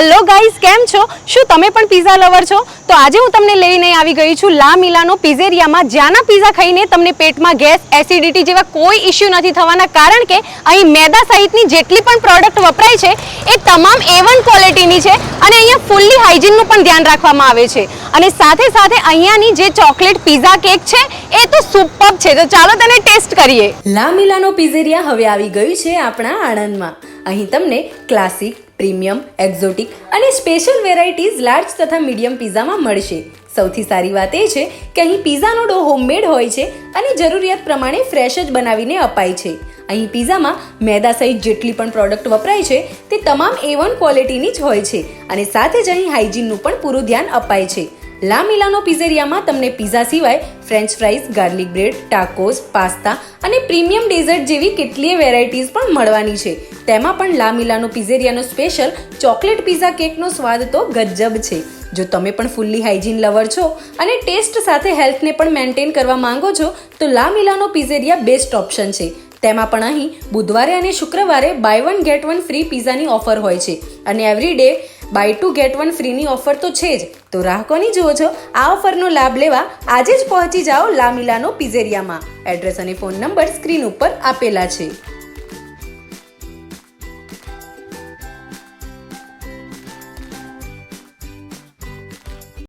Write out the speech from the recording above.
Hello guys કેમ છો? શું તમે પણ પીઝા લવર છો? તો આજે હું તમને લઈને આવી ગઈ છું લા મિલાનો પિઝેરિયામાં જ્યાંના પીઝા ખાઈને તમને પેટમાં ગેસ એસિડિટી જેવા કોઈ ઇશ્યુ નથી થવાના. કારણ કે અહીં મેદા સહિતની જેટલી પણ પ્રોડક્ટ વપરાય છે, એ તમામ એ વન ક્વોલિટીની છે અને અહીંયા ફૂલ્લી હાઇજીનનું પણ ધ્યાન રાખવામાં આવે છે. અને સાથે સાથે અહીંયાની જે ચોકલેટ પીઝા કેક છે, એ તો સુપર છે. તો ચાલો તેને ટેસ્ટ કરીએ. લા મિલાનો પિઝેરિયા હવે આવી ગયું છે આપણા આણંદમાં. અહીં તમને ક્લાસિક પ્રીમિયમ એક્ઝોટિક અને સ્પેશિયલ વેરાયટીઝ લાર્જ તથા મીડિયમ પિઝામાં મળશે. સૌથી સારી વાત એ છે કે અહીં પિઝાનો ડો હોમમેડ હોય છે અને જરૂરિયાત પ્રમાણે ફ્રેશ જ બનાવીને અપાય છે. અહીં પિઝામાં મેદા સહિત જેટલી પણ પ્રોડક્ટ વપરાય છે તે તમામ એ વન ક્વોલિટીની જ હોય છે અને સાથે જ અહીં હાઇજીનનું પણ પૂરું ધ્યાન અપાય છે. લા મિલાનો પિઝેરિયામાં તમને પિઝા સિવાય French fries, garlic bread, tacos, pasta અને પ્રીમિયમ ડેઝર્ટ જેવી કેટલીય વેરાયટીઝ પણ મળવાની છે. તેમાં પણ લા મિલાનો પિઝેરિયાનો સ્પેશિયલ ચોકલેટ પિઝા કેકનો સ્વાદ તો ગજબ છે. જો તમે પણ ફૂલ્લી હાઇજીન લવર છો અને ટેસ્ટ સાથે હેલ્થને પણ મેન્ટેન કરવા માંગો છો, તો લા મિલાનો પિઝેરિયા બેસ્ટ ઓપ્શન છે. તેમાં પણ અહીં બુધવારે અને શુક્રવારે buy one get one free પિઝાની offer હોય છે અને every day buy two get one ફ્રીની offer તો છે જ. તો રાહ કોની જુઓ છો, આ ઓફરનો લાભ લેવા આજે જ પહોંચી જાઓ લામિલાનો પિઝેરિયામાં. એડ્રેસ અને ફોન નંબર સ્ક્રીન ઉપર આપેલા છે.